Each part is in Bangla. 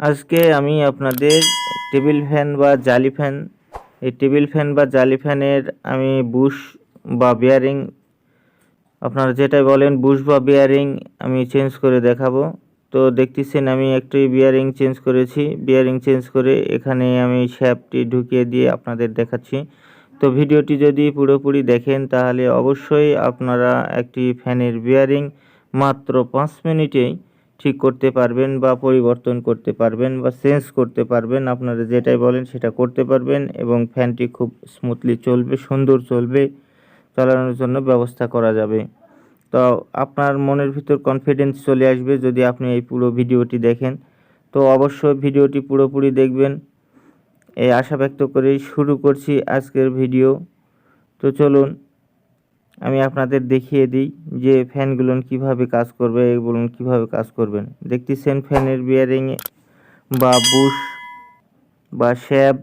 আজকে আমি আপনাদের টেবিল ফ্যান বা জালি ফ্যান, এই টেবিল ফ্যান বা জালি ফ্যানের আমি বুশ বা বিয়ারিং আপনারা যেটাই বলেন বুশ বা বিয়ারিং আমি চেঞ্জ করে দেখাবো। তো দেখতেছেন আমি একটি বিয়ারিং চেঞ্জ করেছি বিয়ারিং চেঞ্জ করে এখানে আমি শ্যাপটি ঢুকিয়ে দিয়ে আপনাদের দেখাচ্ছি। তো ভিডিওটি যদি পুরোপুরি দেখেন তাহলে অবশ্যই আপনারা একটি ফ্যানের বিয়ারিং মাত্র পাঁচ মিনিটেই ঠিক করতে পারবেন বা পরিবর্তন করতে পারবেন বা চেঞ্জ করতে পারবেন, আপনারা যেটাই বলেন সেটা করতে পারবেন এবং ফ্যানটি খুব স্মুথলি চলবে, সুন্দর চলবে, চালানোর জন্য ব্যবস্থা করা যাবে। তো আপনার মনের ভিতর কনফিডেন্স চলে আসবে যদি আপনি এই পুরো ভিডিওটি দেখেন। তো অবশ্যই ভিডিওটি পুরোপুরি দেখবেন। এই আশা ব্যক্ত করেই শুরু করছি আজকের ভিডিও। তো চলুন আমি আপনাদের দেখিয়ে দিই যে ফ্যানগুলো কীভাবে কাজ করবে এগুলো কীভাবে কাজ করবেন। দেখতেছেন ফ্যানের বিয়ারিং বা বুশ বা শ্যাপ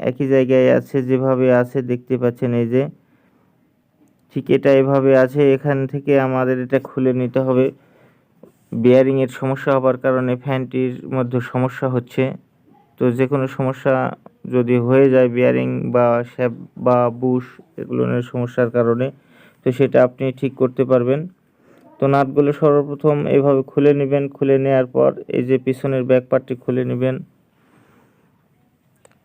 একই জায়গায় আছে, যেভাবে আছে দেখতে পাচ্ছেন এই যে। ঠিক এটা এভাবে আছে, এখান থেকে আমাদের এটা খুলে নিতে হবে। বিয়ারিংয়ের সমস্যা হবার কারণে ফ্যানটির মধ্যে সমস্যা হচ্ছে। তো যে কোনো সমস্যা যদি হয়ে যায় বিয়ারিং বা শ্যাপ বা বুশ এগুলোর সমস্যার কারণে তো সেটা আপনি ঠিক করতে পারবেন। তো নাটগুলো সর্বপ্রথম এইভাবে খুলে নেবেন। খুলে নেওয়ার পর এই যে পিছনের ব্যাক পার্টটি খুলে নেবেন।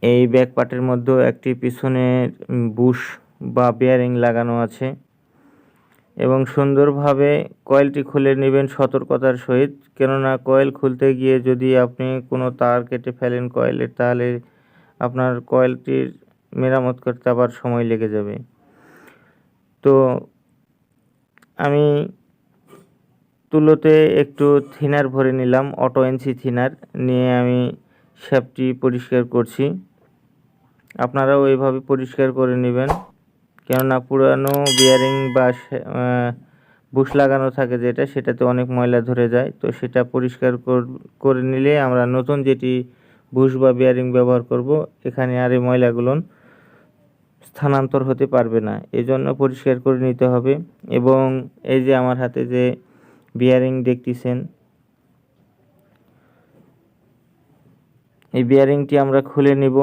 এই ব্যাক পার্টের মধ্যেও একটি পিছনের বুশ বা বিয়ারিং লাগানো আছে। এবং সুন্দরভাবে কয়েলটি খুলে নেবেন সতর্কতার সহিত। কেননা কয়েল খুলতে গিয়ে যদি আপনি কোনো তার কেটে ফেলেন কয়েলের তাহলে আপনার কয়েলটির মেরামত করতে আবার সময় লেগে যাবে। তো আমি তুলোতে একটু থিনার ভরে নিলাম, অটো এনসি থিনার। নিয়ে আমি শ্যাপটি পরিষ্কার করছি। আপনারাও এইভাবে পরিষ্কার করে নেবেন। কেননা পুরানো বিয়ারিং বা বুশ লাগানো থাকে যেটা, সেটাতে অনেক ময়লা ধরে যায়। তো সেটা পরিষ্কার করে নিলে আমরা নতুন যেটি বুশ বা বিয়ারিং ব্যবহার করব, এখানে আর এই ময়লাগুলো স্থানান্তর হতে পারবে না। এজন্য পরিষ্কার করে নিতে হবে এবং এই যে আমার হাতে যে বিয়ারিং দেখতেছেন, এই বিয়ারিংটি আমরা খুলে নিব।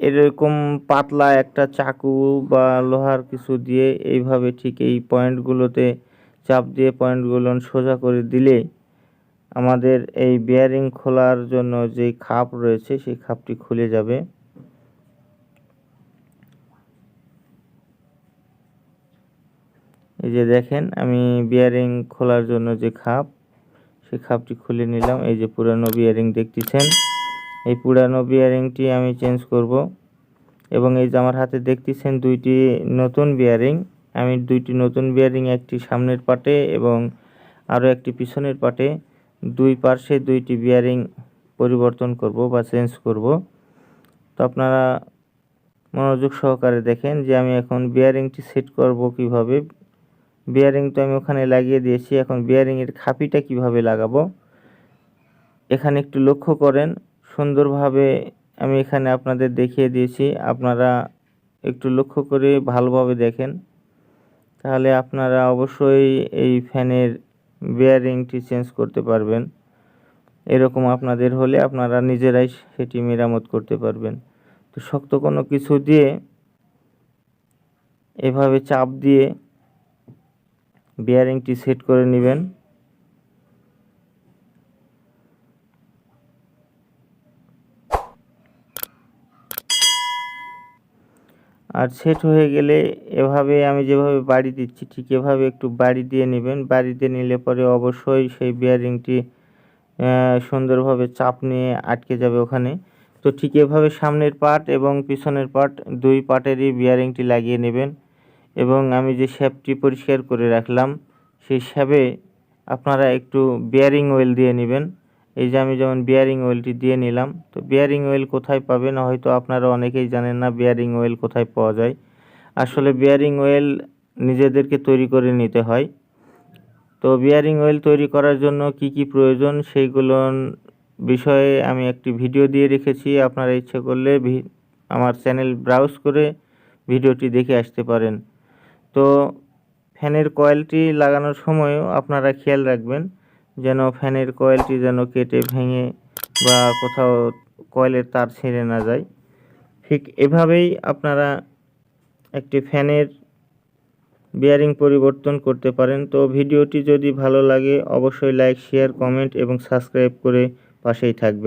এরকম পাতলা একটা চাকু বা লোহার কিছু দিয়ে এইভাবে ঠিক এই পয়েন্টগুলোতে চাপ দিয়ে পয়েন্টগুলো সোজা করে দিলে আমাদের এই বিয়ারিং খোলার জন্য যে খাপ রয়েছে, সেই খাপটি খুলে যাবে। এই যে দেখেন, আমি বিয়ারিং খোলার জন্য যে খাপ, সেই খাপটি খুলে নিলাম। এই যে পুরানো বিয়ারিং দেখতেছেন, এই পুরানো বিয়ারিংটি আমি চেঞ্জ করব। এবং এই যে আমার হাতে দেখতেছেন দুইটি নতুন বিয়ারিং আমি দুইটি নতুন বিয়ারিং একটি সামনের পাটে এবং আরও একটি পিছনের পাটে, দুই পার্শ্বে দুইটি বিয়ারিং পরিবর্তন করব বা চেঞ্জ করব। তো আপনারা মনোযোগ সহকারে দেখেন যে আমি এখন বিয়ারিংটি সেট করব কীভাবে। বিয়ারিং তো আমি ওখানে লাগিয়ে দিয়েছি। এখন বিয়ারিংয়ের খাপিটা কীভাবে লাগাবো? এখানে একটু লক্ষ্য করেন। সুন্দরভাবে আমি এখানে আপনাদের দেখিয়ে দিয়েছি। আপনারা একটু লক্ষ্য করে ভালোভাবে দেখেন। তাহলে আপনারা অবশ্যই এই ফ্যানের বিয়ারিংটি চেঞ্জ করতে পারবেন। এরকম আপনাদের হলে আপনারা নিজেরাই সেটি মেরামত করতে পারবেন। তো শক্ত কোনো কিছু দিয়ে এভাবে চাপ দিয়ে বিয়ারিংটি সেট করে নেবেন। আর সেট হয়ে গেলে এভাবে আমি যেভাবে বাড়ি দিচ্ছি, ঠিক এভাবে একটু বাড়ি দিয়ে নেবেন। বাড়ি দিয়ে নিলে পরে অবশ্যই সেই বিয়ারিংটি সুন্দরভাবে চাপ নিয়ে আটকে যাবে ওখানে। তো ঠিক এভাবে সামনের পার্ট এবং পিছনের পার্ট দুই পার্টেরই বিয়ারিংটি লাগিয়ে নেবেন। এবং আমি যে শ্যাপটি পরিষ্কার করে রাখলাম, সেই শ্যাপে আপনারা একটু বিয়ারিং অয়েল দিয়ে নেবেন। এই যে আমি যেমন বিয়ারিং অয়েলটি দিয়ে নিলাম, তো বিয়ারিং অয়েল কোথায় পাবেন হয়তো আপনারা অনেকেই জানেন না বিয়ারিং অয়েল কোথায় পাওয়া যায়। আসলে বিয়ারিং অয়েল নিজেদেরকে তৈরি করে নিতে হয়। তো বিয়ারিং অয়েল তৈরি করার জন্য কি কি প্রয়োজন সেইগুলো বিষয়ে আমি একটি ভিডিও দিয়ে রেখেছি। আপনারা ইচ্ছে করলে আমার চ্যানেল ব্রাউজ করে ভিডিওটি দেখে আসতে পারেন। তো ফ্যানের কয়েলটি লাগানোর সময়ও আপনারা খেয়াল রাখবেন যেন ফ্যানের কয়েলটি যেন কেটে ভেঙে বা কোথাও কয়েলের তার ছিঁড়ে না যায়। ঠিক এভাবেই আপনারা একটি ফ্যানের বিয়ারিং পরিবর্তন করতে পারেন। তো ভিডিওটি যদি ভালো লাগে, অবশ্যই লাইক, শেয়ার, কমেন্ট এবং সাবস্ক্রাইব করে পাশেই থাকবে